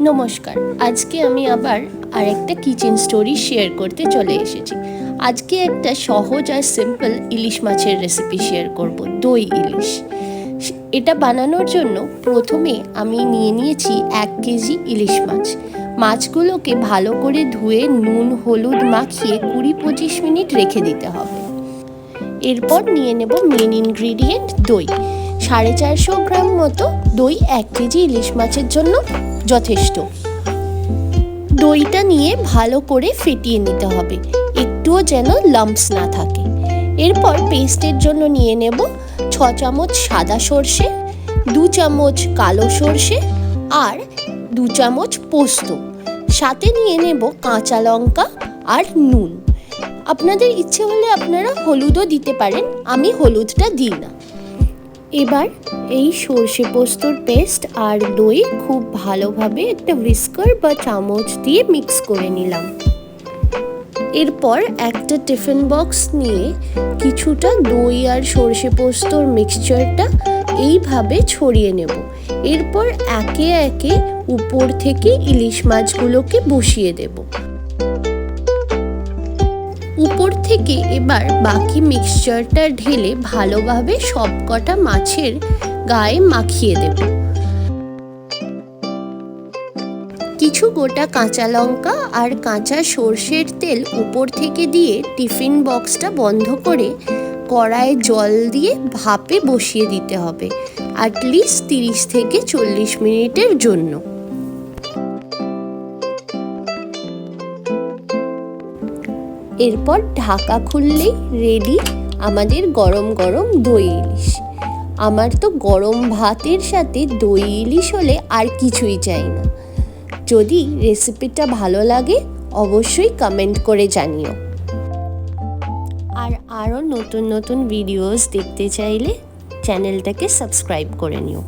নমস্কার। আজকে আমি আবার আরেকটা কিচেন স্টোরি শেয়ার করতে চলে এসেছি। আজকে একটা সহজ আর সিম্পল ইলিশ মাছের রেসিপি শেয়ার করব, দই ইলিশ। এটা বানানোর জন্য প্রথমে আমি নিয়ে নিয়েছি এক কেজি ইলিশ মাছ। মাছগুলোকে ভালো করে ধুয়ে নুন, হলুদ মাখিয়ে কুড়ি পঁচিশ মিনিট রেখে দিতে হবে। এরপর নিয়ে নেব মেন ইনগ্রিডিয়েন্ট দই। সাড়ে চারশো গ্রাম মতো দই এক কেজি ইলিশ মাছের জন্য যথেষ্ট। দইটা নিয়ে ভালো করে ফেটিয়ে নিতে হবে। একটুও যেন লাম্পস না থাকে। এরপর পেস্টের জন্য নিয়ে নেব ছ চামচ সাদা সর্ষে, দু চামচ কালো সর্ষে আর দু চামচ পোস্ত। সাথে নিয়ে নেব কাঁচা লঙ্কা আর নুন। আপনাদের ইচ্ছে হলে আপনারা হলুদও দিতে পারেন, আমি হলুদটা দিই না। এবার এই সর্ষে পোস্তর পেস্ট আর দই খুব ভালোভাবে একটা হুইস্কার বা চামচ দিয়ে মিক্স করে নিলাম। এরপর একটা টিফিন বক্স নিয়ে কিছুটা দই আর সর্ষে পোস্তর মিক্সচারটা এইভাবে ছড়িয়ে নেব। এরপর একে একে উপর থেকে ইলিশ মাছগুলোকে বসিয়ে দেবো। উপর থেকে এবার বাকি মিক্সচারটা ঢেলে ভালোভাবে সবকটা মাছের গায়ে মাখিয়ে দেব। কিছু গোটা কাঁচা লঙ্কা আর কাঁচা সর্ষের তেল উপর থেকে দিয়ে টিফিন বক্সটা বন্ধ করে কড়ায় জল দিয়ে ভাপে বসিয়ে দিতে হবে অ্যাটলিস্ট তিরিশ থেকে চল্লিশ মিনিটের জন্য। এরপর ঢাকা খুললেই রেডি আমাদের গরম গরম দই ইলিশ। আমার তো গরম ভাতের সাথে দই ইলিশ হলে আর কিছুই চাই না। যদি রেসিপিটা ভালো লাগে, অবশ্যই কমেন্ট করে জানিও। আর আরও নতুন নতুন ভিডিওস দেখতে চাইলে চ্যানেলটাকে সাবস্ক্রাইব করে নিও।